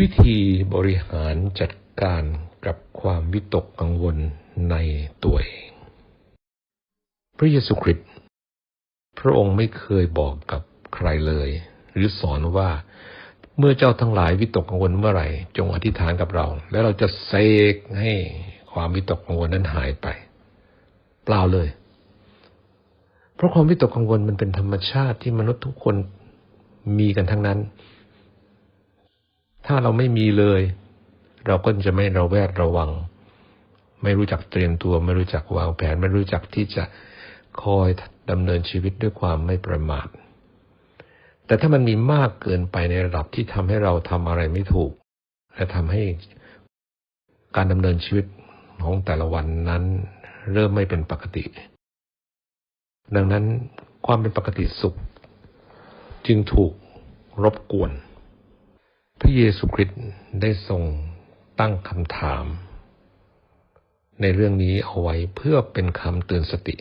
วิธีบริหารจัดการกับความวิตกกังวลในตัวเอง พระเยซูคริสต์พระองค์ไม่เคยบอกกับใครเลย หรือสอนว่าเมื่อเจ้าทั้งหลายวิตกกังวลเมื่อไหร่ จงอธิษฐานกับเรา แล้วเราจะเสกให้ความวิตกกังวลนั้นหายไป เปล่าเลย เพราะความวิตกกังวลมันเป็นธรรมชาติที่มนุษย์ทุกคนมีกันทั้งนั้น ถ้าเราไม่มีเลย เราก็จะไม่ระแวดระวัง ไม่รู้จักเตรียมตัว ไม่รู้จักวางแผน ไม่รู้จักที่จะคอยดำเนินชีวิตด้วยความไม่ประมาท แต่ถ้ามันมีมากเกินไปในระดับที่ทำให้เราทำอะไรไม่ถูก และทำให้การดำเนินชีวิตของแต่ละวันนั้นเริ่มไม่เป็นปกติ ดังนั้นความเป็นปกติสุข จึงถูกรบกวน พระเยซูคริสต์ได้ทรงตั้งคำถาม ในเรื่องนี้เอาไว้เพื่อเป็นคำเตือนสติ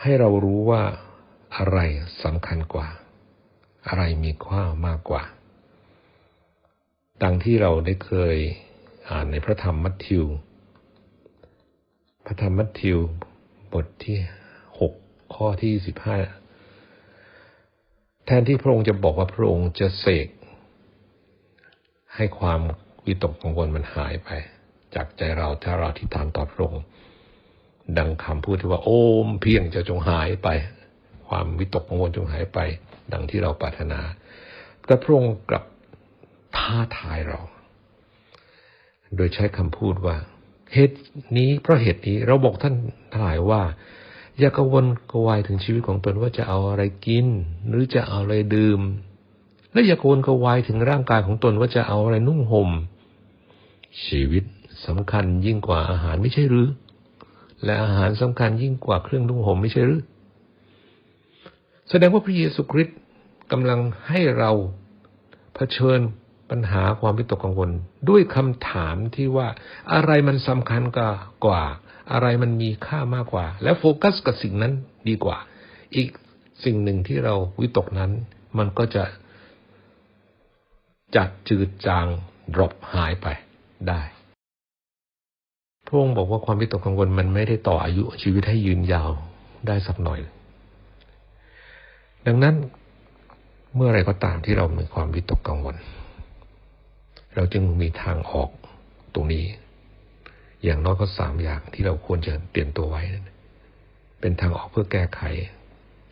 ให้เรารู้ว่าอะไรสำคัญกว่า อะไรมีค่ามากกว่า ดังที่เราได้เคยอ่านในพระธรรมมัทธิว พระธรรมมัทธิวบทที่หกข้อที่สิบห้าแทนที่พระองค์จะบอกว่าพระองค์จะเสก ให้ความวิตกกังวลมันหายไป จากใจเราถ้าเราที่ฐานต่อพระองค์ดังคำพูดที่ว่าโอ้มเพียงจะจงหายไป ความวิตกกังวลจงหายไป ดังที่เราปรารถนา แต่พระองค์กลับท้าทายเรา โดยใช้คำพูดว่า เหตุนี้เพราะเหตุนี้เราบอกท่านทลายว่า อย่ากังวลกวายถึงชีวิตของตนว่าจะเอาอะไรกิน หรือจะเอาอะไรดื่ม และอย่ากังวลกวายถึงร่างกายของตนว่าจะเอาอะไรนุ่งหม่ม ชีวิตสำคัญยิ่งกว่าอาหารไม่ใช่หรือ และอาหารสำคัญยิ่งกว่าเครื่องนุ่งห่มไม่ใช่หรือ แสดงว่าพระเยซูคริสต์กำลังให้เราเผชิญปัญหาความวิตกกังวล ด้วยคำถามที่ว่าอะไรมันสำคัญกว่า อะไรมันมีค่ามากกว่า และโฟกัสกับสิ่งนั้นดีกว่า อีกสิ่งหนึ่งที่เราวิตกนั้น มันก็จะ จัดจืดจางดรอปหายไปได้พระองค์บอกว่าความวิตกกังวลมันไม่ได้ต่ออายุชีวิตให้ยืนยาวได้สักหน่อย ดังนั้นเมื่อไรก็ตามที่เรามีความวิตกกังวล เราจึงมีทางออกตรงนี้ อย่างน้อยก็สามอย่างที่เราควรจะเตรียมตัวไว้ เป็นทางออกเพื่อแก้ไข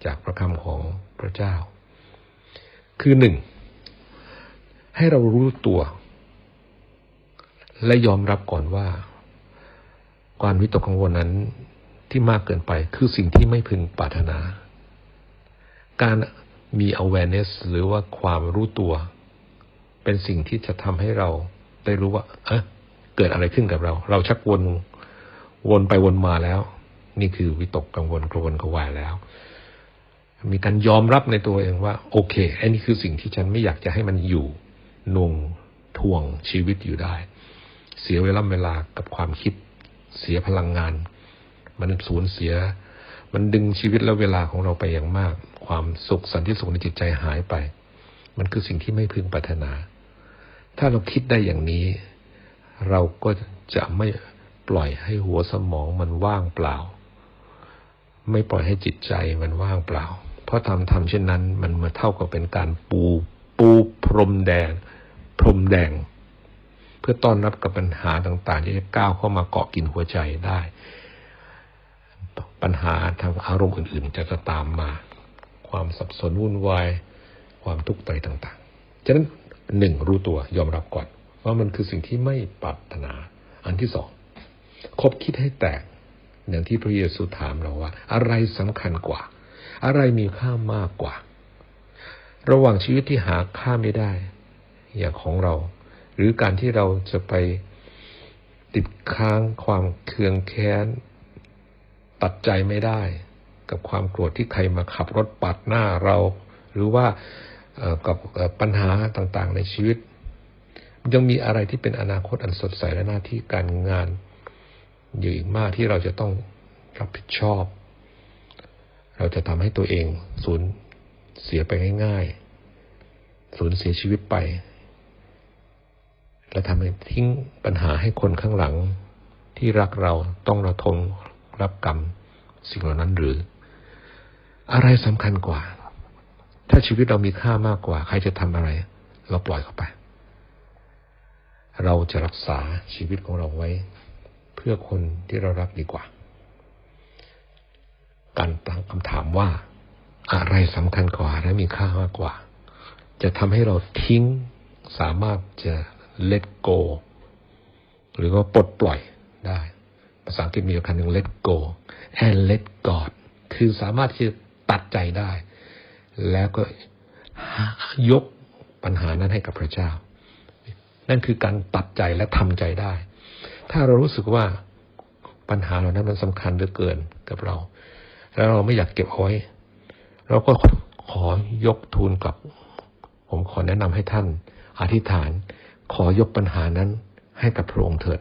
จากพระคำของพระเจ้า คือหนึ่ง ให้เรารู้ตัว และยอมรับก่อนว่า ความวิตกกังวลนั้นที่มากเกินไปคือสิ่งที่ไม่พึงปรารถนา การมี awareness หรือว่าความรู้ตัว เป็นสิ่งที่จะทำให้เราได้รู้ว่าเอะเกิดอะไรขึ้นกับเรา เราชักวนวนไปวนมาแล้ว นี่คือวิตกกังวลกระวนกระวายแล้ว มีการยอมรับในตัวเองว่า โอเคอันนี้คือสิ่งที่ฉันไม่อยากจะให้มันอยู่ นวงทวงชีวิตอยู่ได้ เสียเวลาเวลากับความคิด เสียพลังงาน มันสูญเสีย มันดึงชีวิตและเวลาของเราไปอย่างมาก ความสุขสันติสุขในจิตใจหายไป มันคือสิ่งที่ไม่พึงปรารถนา ถ้าเราคิดได้อย่างนี้ เราก็จะไม่ปล่อยให้หัวสมองมันว่างเปล่า ไม่ปล่อยให้จิตใจมันว่างเปล่า เพราะทำทำเช่นนั้น มันมาเท่ากับเป็นการปูปูพรมแดง พรมแดง เพื่อต้อนรับกับปัญหาต่างๆ ที่จะก้าวเข้ามาเกาะกินหัวใจได้ ปัญหาทางอารมณ์อื่น ๆ จะจะตามมา ความสับสนวุ่นวาย ความทุกข์ใจต่างๆ ฉะนั้นหนึ่งรู้ตัวยอมรับก่อน ว่ามันคือสิ่งที่ไม่ปรารถนา อันที่สองคบคิดให้แตกอย่างที่พระเยซูถามเราว่า อะไรสำคัญกว่า อะไรมีค่ามากกว่า ระหว่างชีวิตที่หาค่าไม่ได้ อย่างของเรา หรือการที่เราจะไปติดค้างความเคืองแค้น ตัดใจไม่ได้ กับความโกรธที่ใครมาขับรถปัดหน้าเรา หรือว่ากับปัญหาต่างๆในชีวิต ยังมีอะไรที่เป็นอนาคตอันสดใสและหน้าที่การงาน อยู่อีกมากที่เราจะต้องรับผิดชอบ เราจะทำให้ตัวเองสูญเสียไปง่ายๆสูญเสียชีวิตไป และทำให้ทิ้งปัญหาให้คนข้างหลัง ที่รักเราต้องระทนรับกรรมสิ่งเหล่านั้นหรือ อะไรสำคัญกว่า ถ้าชีวิตเรามีค่ามากกว่า ใครจะทำอะไร เราปล่อยเขาไป เราจะรักษาชีวิตของเราไว้ เพื่อคนที่เรารักดีกว่า การตั้งคำถามว่า อะไรสำคัญกว่าและมีค่ามากกว่า จะทำให้เราทิ้งสามารถจะ let go หรือว่าปลดปล่อยได้ ภาษาอังกฤษมีคำหนึ่ง let go and let God คือสามารถที่จะตัดใจได้ แล้วก็ยกปัญหานั้นให้กับพระเจ้า นั่นคือการตัดใจและทำใจได้ ถ้าเรารู้สึกว่าปัญหาเหล่านั้นมันสำคัญเหลือเกินกับเรา แล้วเราไม่อยากเก็บเอาไว้เราก็ขอยกทูลกลับ ผมขอแนะนำให้ท่านอธิษฐาน ขอยกปัญหานั้นให้กับพระองค์เถิด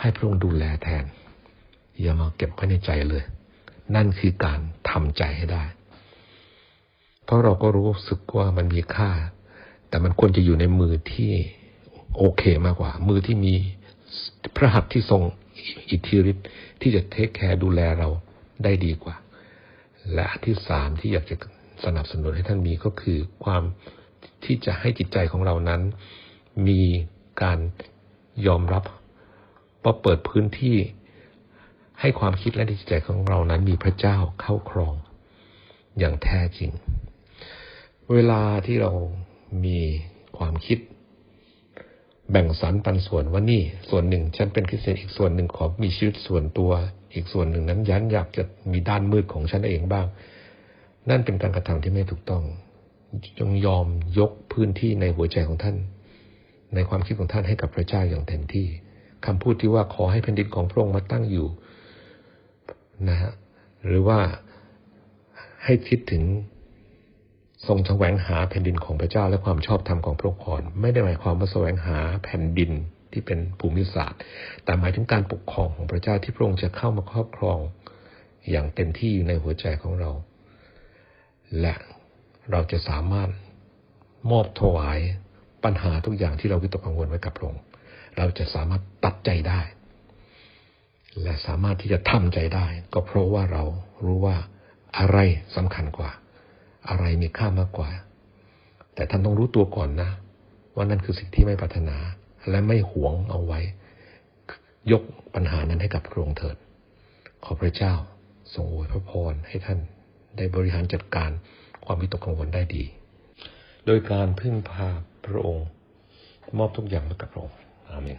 ให้พระองค์ดูแลแทน อย่ามาเก็บไว้ในใจเลย นั่นคือการทำใจให้ได้ เพราะเราก็รู้สึกว่ามันมีค่า แต่มันควรจะอยู่ในมือที่โอเคมากกว่า มือที่มีพระหัตถ์ที่ทรงอิทธิฤทธิ์ที่จะเทคแคร์ดูแลเราได้ดีกว่า และอันที่สามที่อยากจะสนับสนุนให้ท่านมีก็คือความที่จะให้จิตใจของเรานั้น มีการยอมรับว่าเปิดพื้นที่ให้ความคิดและจิตใจของเรานั้นมีพระเจ้าเข้าครองอย่างแท้จริง เวลาที่เรามีความคิด แบ่งสรรปันส่วนว่านี่ ส่วนหนึ่ง ฉันเป็นคริสเตียนอีกส่วนหนึ่งขอมีชีวิตส่วนตัว อีกส่วนหนึ่งนั้นยันอยากจะมีด้านมืดของฉันเองบ้าง นั่นเป็นการกระทำที่ไม่ถูกต้องจงยอมยกพื้นที่ในหัวใจของท่าน ในความคิดของท่านให้กับพระเจ้าอย่างเต็มที่คำพูดที่ว่าขอให้แผ่นดินของพระองค์มาตั้งอยู่นะฮะหรือว่าให้คิดถึงทรงแสวงหาแผ่นดินของพระเจ้าและความชอบธรรมของพระองค์ก่อนไม่ได้หมายความว่าแสวงหาแผ่นดินที่เป็นภูมิศาสตร์ แต่หมายถึงการปกครองของพระเจ้าที่พระองค์จะเข้ามาครอบครองอย่างเต็มที่อยู่ในหัวใจของเรา และเราจะสามารถมอบถวาย ปัญหาทุกอย่างที่เราวิตกกังวลไว้กับพระองค์เราจะสามารถตัดใจได้ และสามารถที่จะทำใจได้ ก็เพราะว่าเรารู้ว่าอะไรสำคัญกว่า อะไรมีค่ามากกว่า แต่ท่านต้องรู้ตัวก่อนนะ ว่านั่นคือสิ่งที่ไม่ปรารถนา และไม่หวงเอาไว้ ยกปัญหานั้นให้กับพระองค์เถิด ขอพระเจ้าทรงอวยพระพรให้ท่านได้บริหารจัดการความวิตกกังวลได้ดี โดยการพึ่งพาพระองค์ มอบทุกอย่างให้กับพระองค์ อาเมน